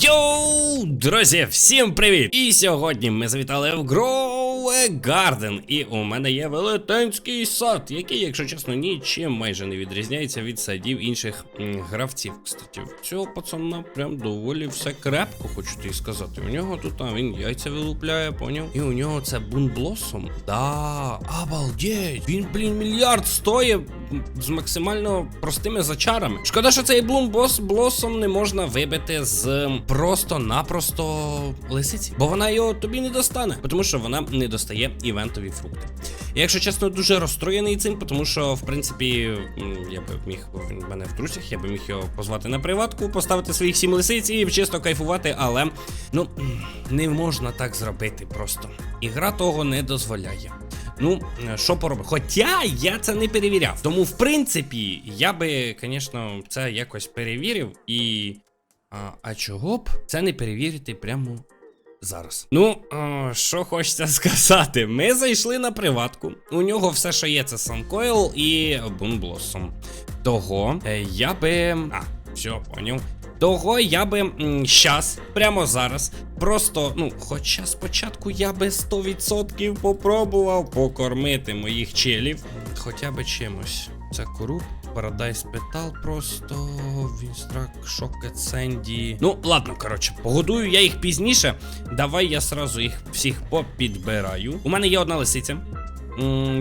Йоу, друзі, всім привіт! І сьогодні ми завітали в Grow Garden. І у мене є велетенський сад, який, якщо чесно, нічим майже не відрізняється від садів інших гравців. Кстати, цього пацана прям доволі все крепко, хочу тобі сказати. У нього тут а, він яйця вилупляє, поняв? І у нього це бунблосом. Да, обалдеть! Він, блін, мільярд стоїть з максимально простими зачарами. Шкода, що цей блумбос блосом не можна вибити з просто-напросто лисиці, бо вона його тобі не достане, тому що вона не достає івентові фрукти. Я, якщо чесно, дуже розстроєний цим, тому що, в принципі, я би міг він мене в друзях, я би міг його позвати на приватку, поставити своїх сім лисиць і чисто кайфувати, але ну не можна так зробити просто. Ігра того не дозволяє. Ну, що поробити? Хоча я це не перевіряв. Тому, в принципі, я би, звісно, це якось перевірив і. А, а чого б це не перевірити прямо зараз? Ну, о, що хочеться сказати, ми зайшли на приватку. У нього все, що є, це Санкойл і Бунблосом. Того е, я би. А, все, поняв. Того я би щас, прямо зараз, просто, ну, хоча спочатку я би 100% попробував покормити моїх челів. Хоча би чимось. Це кору. Paradise Petal просто Вінстрак, Шокет, Сенді. Ну, ладно, коротше, погодую я їх пізніше. Давай я сразу їх всіх попідбираю. У мене є одна лисиця.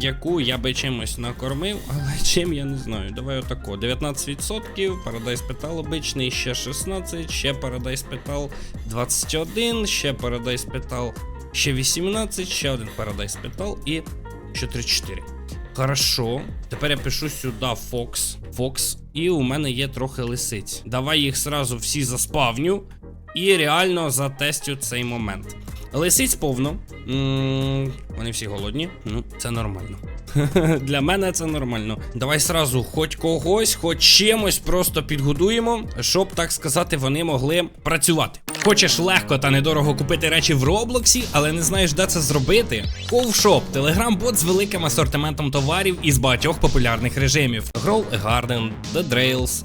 Яку я би чимось накормив, але чим я не знаю. Давай отако. 19%, Paradise Petal обичний, ще 16, ще Paradise Petal 21, ще Paradise Petal, ще 18, ще один Paradise Petal і ще 34. Хорошо. Тепер я пишу сюди Fox. Fox. І у мене є трохи лисиць. Давай їх сразу всі заспавню. І реально затестю цей момент. Лисиць повно. м вони всі голодні. Ну, це нормально. Для мене це нормально. Давай сразу хоч когось, хоч чимось просто підгодуємо, щоб, так сказати, вони могли працювати. Хочеш легко та недорого купити речі в Роблоксі, але не знаєш, де це зробити? Ковшоп телеграм-бот з великим асортиментом товарів із багатьох популярних режимів: Grow a Garden, The Drails,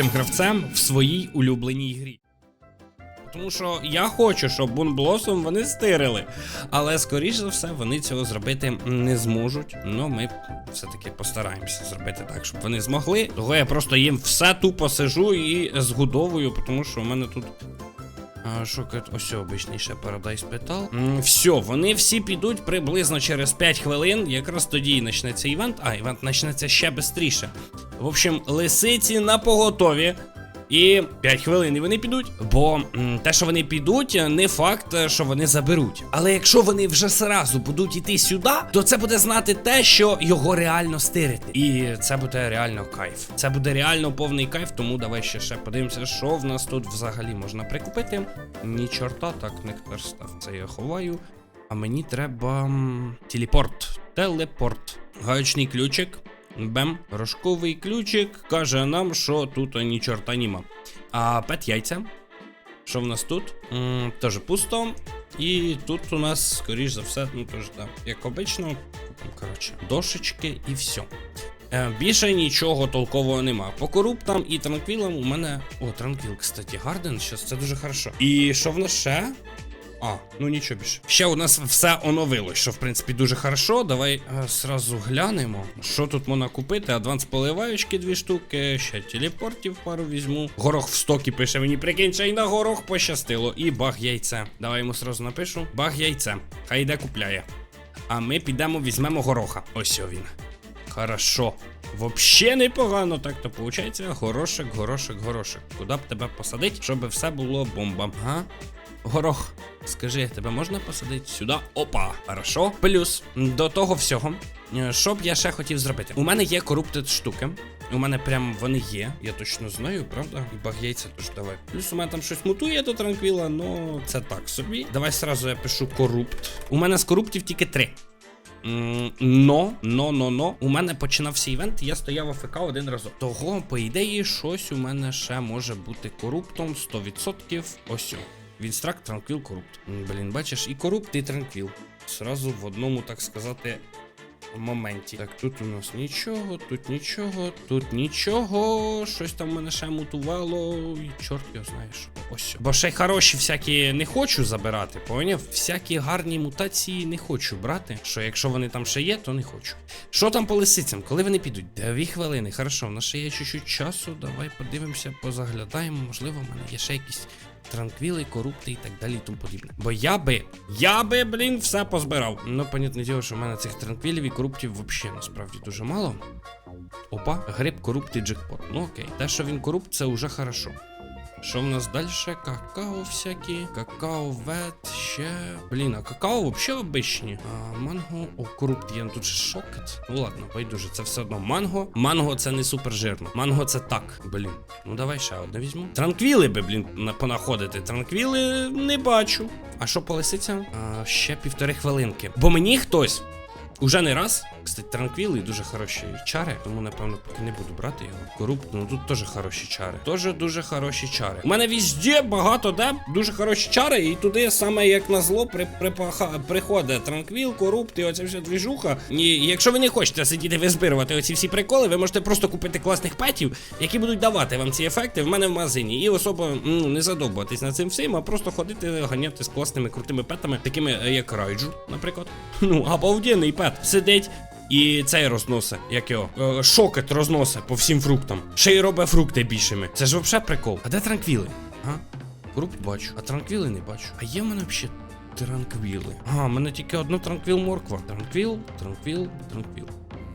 найкрутішим гравцем в своїй улюбленій грі. Тому що я хочу, щоб Бунблосом вони стирили. Але, скоріш за все, вони цього зробити не зможуть. Ну, ми все-таки постараємося зробити так, щоб вони змогли. Того я просто їм все тупо сижу і згодовую, тому що у мене тут. А, ось обичний ще Paradise Petal. Все, вони всі підуть приблизно через 5 хвилин. Якраз тоді і почнеться івент. А, івент почнеться ще швидше. В общем, лисиці на поготові. І 5 хвилин і вони підуть. Бо м, те, що вони підуть, не факт, що вони заберуть. Але якщо вони вже зразу будуть іти сюди, то це буде знати те, що його реально стирити. І це буде реально кайф. Це буде реально повний кайф, тому давай ще ще подивимося, що в нас тут взагалі можна прикупити. Ні чорта, так, нектар став. Це я ховаю. А мені треба телепорт. Телепорт. Гаючний ключик. Бем, рожковий ключик каже нам, що тут ні чорта німа. А пет яйця. Що в нас тут? Теж пусто. І тут у нас, скоріш за все, ну теж так, як обично. Коротше, дошечки і все. Більше нічого толкового нема. По коруптам і транквілам у мене. О, транквіл, кстати, Гарден, щас це дуже хорошо. І що в нас ще? А, ну нічого більше. Ще у нас все оновилось, що в принципі дуже хорошо. Давай е, сразу глянемо, що тут можна купити. Адванс поливаючки дві штуки, ще телепортів пару візьму. Горох в стокі пише мені, прикинь, ще й на горох пощастило. І баг яйце. Давай йому сразу напишу. Баг яйце. Хай йде купляє. А ми підемо, візьмемо гороха. Ось він. Хорошо. Вообще непогано, так то виходить. Горошек, горошек, горошек. Куди б тебе посадити, щоб все було бомба. Ага. Горох, скажи, тебе можна посадити сюди? Опа, хорошо. Плюс до того всього, е, що б я ще хотів зробити. У мене є коруптед штуки. У мене прям вони є, я точно знаю, правда? І баг яйця давай. Плюс у мене там щось мутує до транквіла, ну це так собі. Давай сразу я пишу корупт. У мене з коруптів тільки три. Но, но, но, но. У мене починався івент, я стояв АФК один разок. Того, по ідеї, щось у мене ще може бути коруптом 100%. Ось. О. Вінстракт, транквіл, корупт. Блін, бачиш, і корупт, і транквіл. Сразу в одному, так сказати, моменті. Так, тут у нас нічого, тут нічого, тут нічого. Щось там мене ще мутувало. І чорт його знає що. Ось. Бо ще й хороші всякі не хочу забирати, поняв? Всякі гарні мутації не хочу брати. Що якщо вони там ще є, то не хочу. Що там по лисицям? Коли вони підуть? Дві хвилини. Хорошо, в нас ще є чуть-чуть часу. Давай подивимося, позаглядаємо. Можливо, в мене є ще якісь. Транквіли, корупти і так далі і тому подібне. Бо я би, я би, блін, все позбирав. Ну, понятне діло, що в мене цих транквілів і коруптів взагалі насправді дуже мало. Опа, гриб, корупти джекпот. Ну окей. Те, що він корупт, це вже хорошо. Що в нас далі? Какао всякі, какао вет, ще. Блін, а какао взагалі обичні. А манго. О, корупт є, ну тут же шокет. Ну ладно, байдуже, це все одно манго. Манго це не супер жирно. Манго це так. Блін. Ну давай ще одне візьму. Транквіли би, блін, на- понаходити. Транквіли не бачу. А що по лисицям? А, ще півтори хвилинки. Бо мені хтось. Уже не раз. Кстати, транквіли дуже хороші чари, тому напевно поки не буду брати його. Корупт, ну тут теж хороші чари. Теж дуже хороші чари. У мене везде багато де дуже хороші чари, і туди саме як на зло при, припаха, приходить транквіл, корупт і оця вся двіжуха. І якщо ви не хочете сидіти визбирувати оці всі приколи, ви можете просто купити класних петів, які будуть давати вам ці ефекти в мене в магазині. І особо ну, не задовбуватись над цим всім, а просто ходити ганяти з класними крутими петами, такими е, як Райджу, наприклад. Ну, обалденний пет сидить. І цей розносить, як його, е, шокет розносить по всім фруктам. Ще й робить фрукти більшими. Це ж взагалі прикол. А де транквіли? А? Фрукт бачу, а транквіли не бачу. А є в мене взагалі транквіли. Ага, в мене тільки одна транквіл морква. Транквіл, транквіл, транквіл.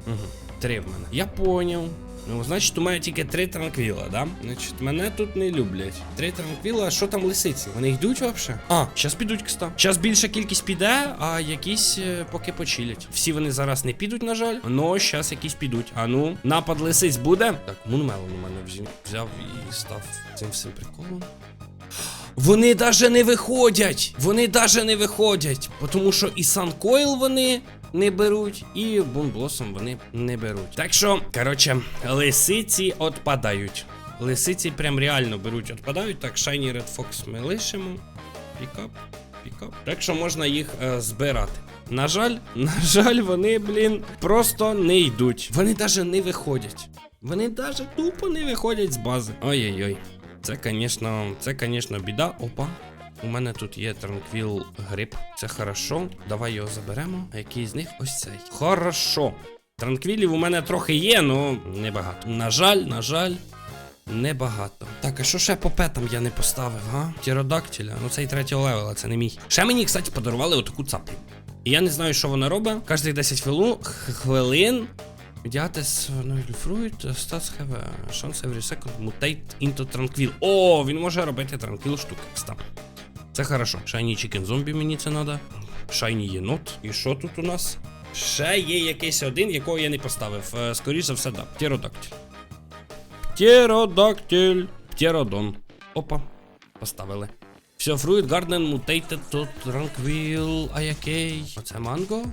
Угу. Три в мене. Я поняв. Ну, значить, у мене тільки три транквіла, да? Значить, мене тут не люблять. Три транквіла, а що там лисиці? Вони йдуть взагалі? А, зараз підуть, кста. Зараз більша кількість піде, а якісь е, поки почилять. Всі вони зараз не підуть, на жаль. Но зараз якісь підуть. А ну, напад лисиць буде. Так, мунмелон у мене взяв і став цим всім приколом. Вони даже не виходять. Вони даже не виходять. Тому що і Санкойл вони не беруть, і Бунблосом вони не беруть. Так що, коротше, лисиці отпадають. Лисиці прям реально беруть, отпадають. Так, Shiny Red Fox ми лишимо. Пікап, пікап. Так що можна їх е, збирати. На жаль, на жаль, вони, блін, просто не йдуть. Вони даже не виходять. Вони даже тупо не виходять з бази. Ой-ой-ой. Це, звісно, це, звісно, біда. Опа. У мене тут є транквіл гриб. Це хорошо. Давай його заберемо. А який з них ось цей. Хорошо. Транквілів у мене трохи є, але небагато. На жаль, на жаль. Небагато. Так, а що ще по петам я не поставив, га? Тіродактиля. Ну цей третього левела, це не мій. Ще мені, кстати, подарували отаку цаплю. І я не знаю, що вона робить. Кожних 10 хвилин, Fruit, Stats have a chance every second mutate into Tranquil. О, він може робити Tranquil штуки. Стап. Це хорошо. Shiny Chicken Zombie мені це надо. Shiny єнот. І що тут у нас? Ще є якийсь один, якого я не поставив. Е, Скоріше за все, да. Птеродактиль. Птеродактиль. Птеродон. Опа. Поставили. Все, Fruit Garden Mutated to Tranquil. А який? Оце манго?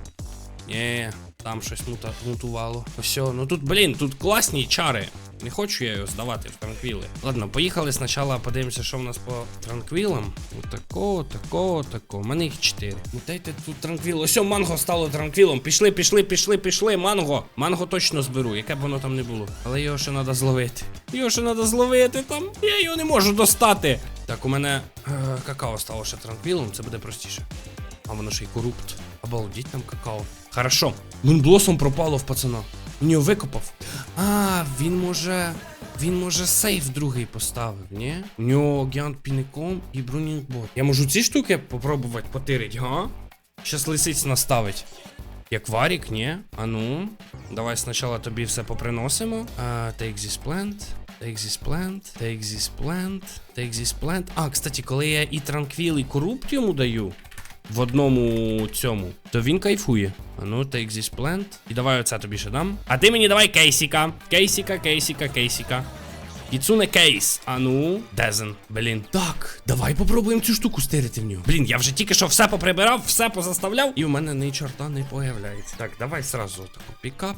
Ні, там щось мутувало. Все, ну тут, блін, тут класні чари. Не хочу я його здавати в транквіли. Ладно, поїхали спочатку, подивимося, що в нас по транквілам. Отакого, такого, такого. У мене їх чотири. Мутайте тут транквіл. Ось манго стало транквілом. Пішли, пішли, пішли, пішли. Манго. Манго точно зберу, яке б воно там не було. Але його ще треба зловити. Його ще треба зловити там. Я його не можу достати. Так, у мене е, какао стало ще транквілом, це буде простіше. А воно ще й корупт. Обалдіть там какао. Хорошо. Мунблосом пропало в пацана. У нього викопав. А, він може. Він може сейф другий поставив, ні? У нього гіант пінеком і бронінг-бот. Я можу ці штуки попробувати потирить, га? Щас лисиць наставить. Як варік, ні? А ну. Давай спочатку тобі все поприносимо. А, take this plant. Take this plant, take this plant, take this plant. А, кстати, коли я і транквіл, і корупт йому даю, в одному цьому, то він кайфує. А ну, take this plant. І давай оце тобі ще дам. А ти мені давай кейсіка. Кейсіка, кейсіка, кейсіка. Кіцуне кейс. А ну, Дезен, блін. Так, давай попробуємо цю штуку стирити в нього. Блін, я вже тільки що все поприбирав, все позаставляв, і у мене ні чорта не появляється. Так, давай сразу таку пікап.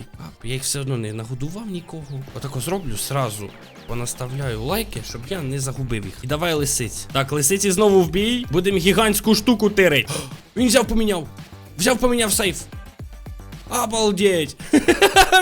Пікап. Я їх все одно не нагодував нікого. Отако зроблю сразу. Понаставляю лайки, щоб я не загубив їх. І давай лисиць. Так, лисиці знову в бій. Будемо гігантську штуку тирить. Він взяв поміняв. Взяв поміняв сейф. Обалдеть!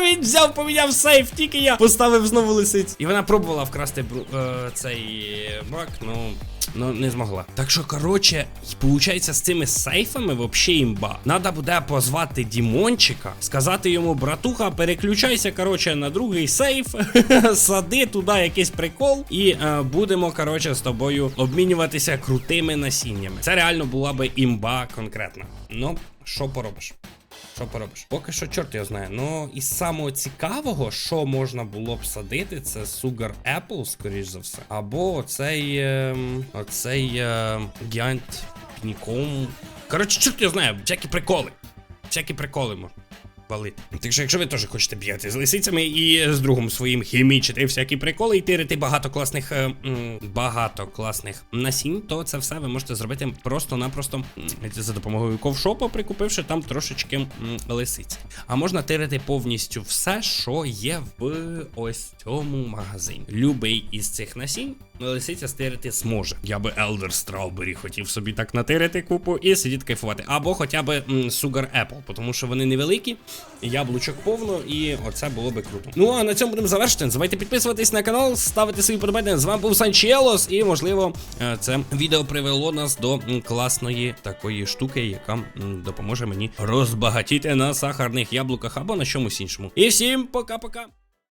Він взяв, поміняв сейф, тільки я поставив знову лисиць. І вона пробувала вкрасти е, цей бак, ну. Ну, не змогла. Так що, коротше, виходить, з цими сейфами вообще імба. Надо буде позвати Дімончика, сказати йому, братуха, переключайся, коротше, на другий сейф, сади туди якийсь прикол, і е, будемо, коротше, з тобою обмінюватися крутими насіннями. Це реально була би імба конкретна. Ну, що поробиш? Що поробиш? Поки що, чорт його знає. Ну, і самого цікавого, що можна було б садити, це Sugar Apple, скоріш за все. Або оцей. ем, оцей е, гіант пніком. Коротше, чорт його знає, всякі приколи. Всякі приколи можна. Валити. Так що, якщо ви теж хочете бігати з лисицями і з другом своїм хімічити всякі приколи і тирити багато класних е, багато класних насінь, то це все ви можете зробити просто-напросто за допомогою ковшопа, прикупивши там трошечки лисиць. А можна тирити повністю все, що є в ось цьому магазині. Любий із цих насінь лисиця стирити зможе. Я би Elder Strawberry хотів собі так натирити купу і сидіти кайфувати. Або хоча б Sugar Apple, тому що вони невеликі, яблучок повно, і оце було би круто. Ну а на цьому будемо завершити. Не підписуватись на канал, ставити свої подобання. З вами був Санчелос, і можливо е, це відео привело нас до класної такої штуки, яка допоможе мені розбагатіти на сахарних яблуках або на чомусь іншому. І всім пока-пока.